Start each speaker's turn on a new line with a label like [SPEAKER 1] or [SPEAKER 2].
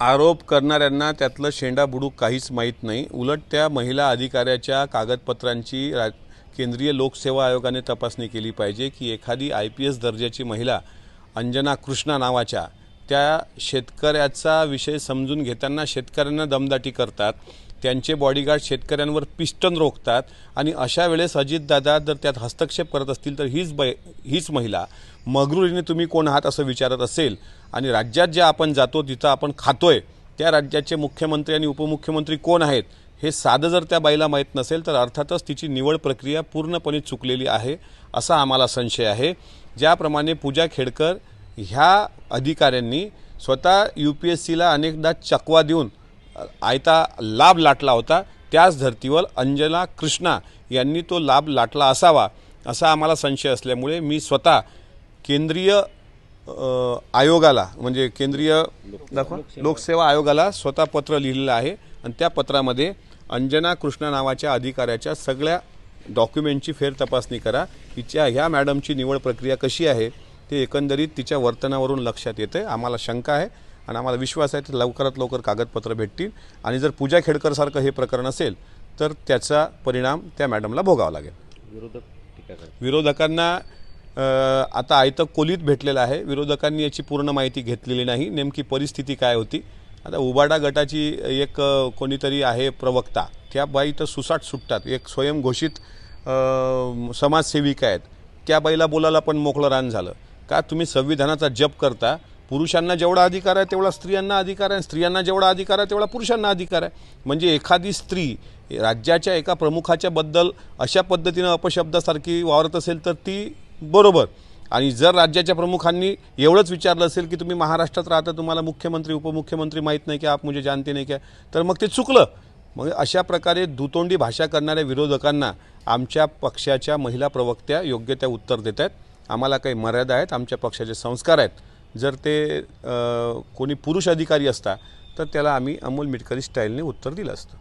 [SPEAKER 1] आरोप करणाऱ्यांना त्यातलं शेंडा बुडूक काहीच माहीत नाही. उलट त्या महिला अधिकाऱ्याच्या कागदपत्रांची रा केंद्रीय लोकसेवा आयोगाने तपासणी केली पाहिजे की एखादी आय पी एस दर्जाची महिला अंजना कृष्णा नावाच्या त्या शेतकऱ्याचा विषय समजून घेताना शेतकऱ्यांना दमदाटी करतात. त्यांचे बॉडीगार्ड शेतकऱ्यांवर पिस्टन रोखतात आणि अशा वेळेस अजितदादा जर त्यात हस्तक्षेप करत असतील तर हीच बै हीच महिला. मगरुरीने तुम्ही कोण आहात असं विचारत असेल आणि राज्यात जे आपण जातो तिथं आपण खातोय त्या राज्याचे मुख्यमंत्री आणि उपमुख्यमंत्री कोण आहेत हे साधं जर त्या बाईला माहीत नसेल तर अर्थातच तिची निवड प्रक्रिया पूर्णपणे चुकलेली आहे असा आम्हाला संशय आहे. ज्याप्रमाणे पूजा खेडकर ह्या अधिकाऱ्यांनी स्वतः यू पी एस सीला अनेकदा चकवा देऊन आयता लाभ लाटला होता. त्याच धर्तीवर अंजना कृष्णा यांनी तो लाभ लाटला असावा असा आम्हाला संशय असल्यामुळे मी स्वतः केंद्रीय आयोगाला म्हणजे केंद्रीय दाखवा लोकसेवा आयोगाला स्वतः पत्र लिहिलेलं आहे. आणि त्या पत्रामध्ये अंजना कृष्णा नावाच्या अधिकाऱ्याच्या सगळ्या डॉक्युमेंटची फेर तपासणी करा. तिच्या ह्या मॅडमची निवड प्रक्रिया कशी आहे ते एकंदरीत तिच्या वर्तनावरून लक्षात येते. आम्हाला शंका आहे. आणि आम्हाला विश्वास आहे की लवकरात लवकर कागदपत्र भेटतील. आणि जर पूजा खेडकरसारखं हे प्रकरण असेल तर त्याचा परिणाम त्या मॅडमला भोगावा लागेल.
[SPEAKER 2] विरोधक
[SPEAKER 1] विरोधकांना आता आयतं कोलीत भेटलेलं आहे. विरोधकांनी याची पूर्ण माहिती घेतलेली नाही. नेमकी परिस्थिती काय होती? आता उबाडा गटाची एक कोणीतरी आहे प्रवक्ता. त्या बाई तर सुसाट सुटतात. एक स्वयंघोषित समाजसेविका आहेत. त्या बाईला बोलायला पण मोकळं रान झालं. का तुम्ही संविधानाचा जप करता? पुरुषांना जेवढा अधिकार आहे तेवढा स्त्रियांना अधिकार आहे. स्त्रियांना जेवढा अधिकार आहे तेवढा पुरुषांना अधिकार आहे. म्हणजे एखादी स्त्री राज्याच्या एका प्रमुखाच्या बद्दल अशा पद्धतीनं अपशब्दासारखी वावरत असेल तर ती बरोबर. आणि जर राज्याच्या प्रमुखांनी एवढंच विचारलं असेल की तुम्ही महाराष्ट्रात राहता तुम्हाला मुख्यमंत्री उपमुख्यमंत्री माहीत नाही की आप मुझे जानते नाही क्या तर मग ते चुकलं. मग अशा प्रकारे दुतोंडी भाषा करणाऱ्या विरोधकांना आमच्या पक्षाच्या महिला प्रवक्त्या योग्य त्या उत्तर देत आहेत आम्हाला काही मर्यादा आहेत आमच्या पक्षाचे संस्कार आहेत. जर ते कोणी पुरुष अधिकारी असता तर त्याला आम्ही अमोल मिटकरी स्टाईलने उत्तर दिलं असतं.